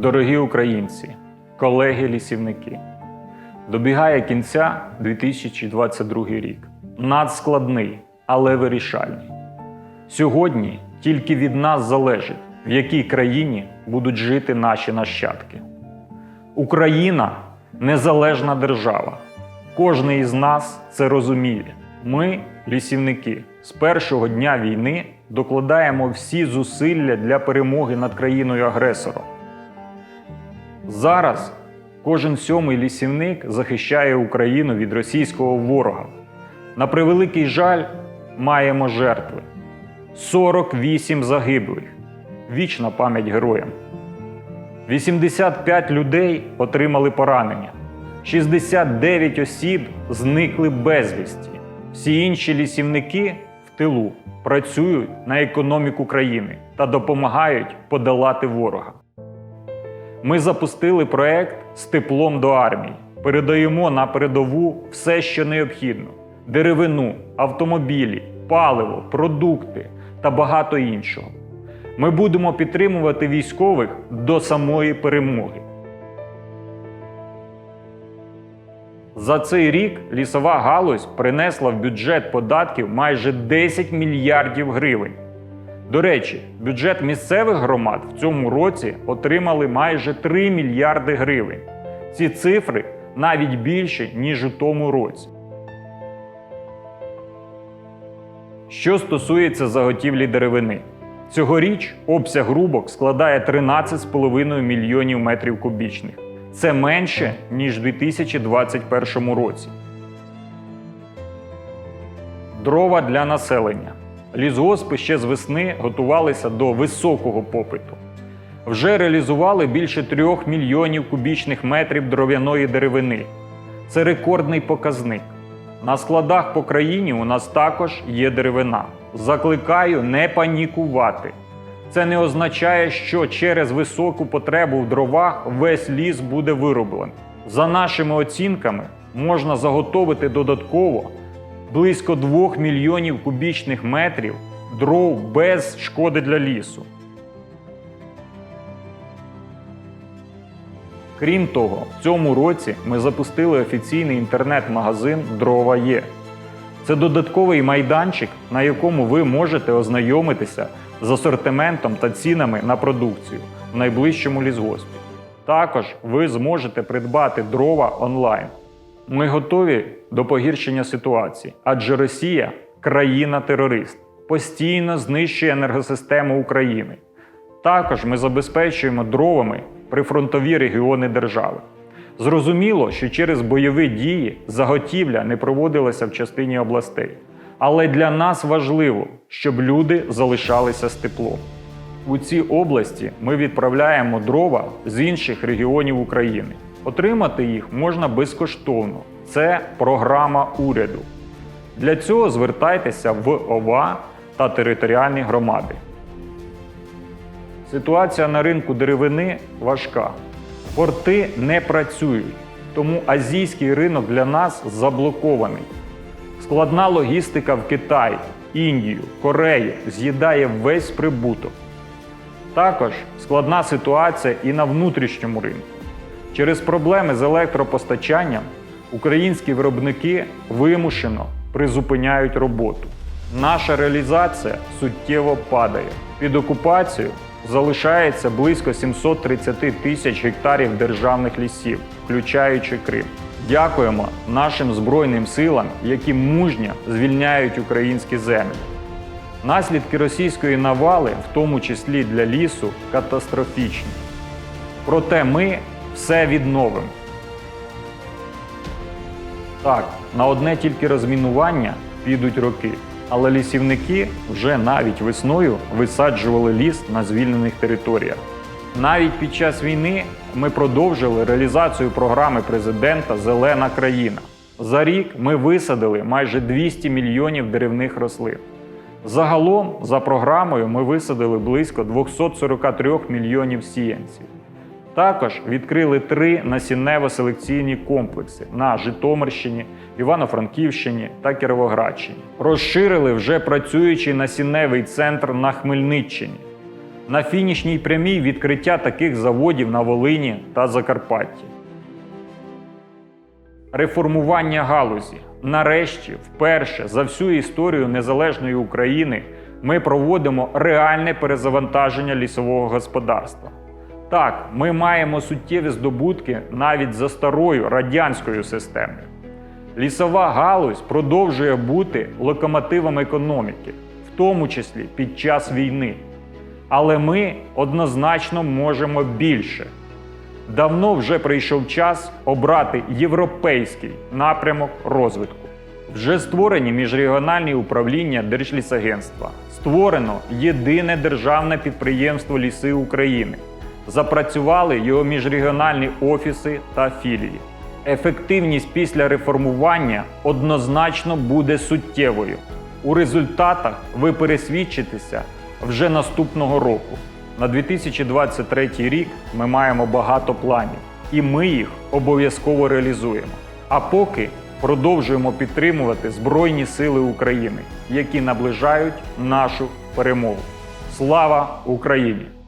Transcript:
Дорогі українці, колеги-лісівники, добігає кінця 2022 рік. Надскладний, але вирішальний. Сьогодні тільки від нас залежить, в якій країні будуть жити наші нащадки. Україна незалежна держава. Кожний із нас це розуміє. Ми, лісівники, з першого дня війни докладаємо всі зусилля для перемоги над країною-агресором. Зараз кожен сьомий лісівник захищає Україну від російського ворога. На превеликий жаль, маємо жертви. 48 загиблих. Вічна пам'ять героям. 85 людей отримали поранення. 69 осіб зникли безвісті. Всі інші лісівники в тилу працюють на економіку країни та допомагають подолати ворога. Ми запустили проект з теплом до армії. Передаємо на передову все, що необхідно: деревину, автомобілі, паливо, продукти та багато іншого. Ми будемо підтримувати військових до самої перемоги. За цей рік лісова галузь принесла в бюджет податків майже 10 мільярдів гривень. До речі, бюджет місцевих громад в цьому році отримали майже 3 мільярди гривень. Ці цифри навіть більші, ніж у тому році. Що стосується заготівлі деревини, цьогоріч обсяг рубок складає 13,5 мільйонів метрів кубічних. Це менше, ніж у 2021 році. Дрова для населення. Лісгоспи ще з весни готувалися до високого попиту. Вже реалізували більше 3 мільйонів кубічних метрів дров'яної деревини. Це рекордний показник. На складах по країні у нас також є деревина. Закликаю не панікувати. Це не означає, що через високу потребу в дровах весь ліс буде вироблений. За нашими оцінками, можна заготовити додатково близько 2 мільйонів кубічних метрів дров без шкоди для лісу. Крім того, в цьому році ми запустили офіційний інтернет-магазин Дрова є. Це додатковий майданчик, на якому ви можете ознайомитися з асортиментом та цінами на продукцію в найближчому лісгоспі. Також ви зможете придбати дрова онлайн. Ми готові до погіршення ситуації, адже Росія країна-терорист, постійно знищує енергосистему України. Також ми забезпечуємо дровами прифронтові регіони держави. Зрозуміло, що через бойові дії заготівля не проводилася в частині областей. Але для нас важливо, щоб люди залишалися з теплом. У ці області ми відправляємо дрова з інших регіонів України. Отримати їх можна безкоштовно. Це програма уряду. Для цього звертайтеся в ОВА та територіальні громади. Ситуація на ринку деревини важка. Порти не працюють, тому азійський ринок для нас заблокований. Складна логістика в Китай, Індію, Корею з'їдає весь прибуток. Також складна ситуація і на внутрішньому ринку. Через проблеми з електропостачанням українські виробники вимушено призупиняють роботу. Наша реалізація суттєво падає. Під окупацією залишається близько 730 тисяч гектарів державних лісів, включаючи Крим. Дякуємо нашим Збройним силам, які мужньо звільняють українські землі. Наслідки російської навали, в тому числі для лісу, катастрофічні. Проте ми все відновимо. Так, на одне тільки розмінування підуть роки, але лісівники вже навіть весною висаджували ліс на звільнених територіях. Навіть під час війни ми продовжили реалізацію програми президента Зелена країна. За рік ми висадили майже 200 мільйонів деревних рослин. Загалом, за програмою, ми висадили близько 243 мільйонів сіянців. Також відкрили три насіннево-селекційні комплекси на Житомирщині, Івано-Франківщині та Кіровоградщині. Розширили вже працюючий насінневий центр на Хмельниччині. На фінішній прямій відкриття таких заводів на Волині та Закарпатті. Реформування галузі. Нарешті, вперше за всю історію незалежної України ми проводимо реальне перезавантаження лісового господарства. Так, ми маємо суттєві здобутки навіть за старою радянською системою. Лісова галузь продовжує бути локомотивом економіки, в тому числі під час війни. Але ми однозначно можемо більше. Давно вже прийшов час обрати європейський напрямок розвитку. Вже створені міжрегіональні управління Держлісагентства. Створено єдине державне підприємство Ліси України. Запрацювали його міжрегіональні офіси та філії. Ефективність після реформування однозначно буде суттєвою. У результатах ви пересвідчитеся вже наступного року. На 2023 рік ми маємо багато планів, і ми їх обов'язково реалізуємо. А поки продовжуємо підтримувати Збройні Сили України, які наближають нашу перемогу. Слава Україні!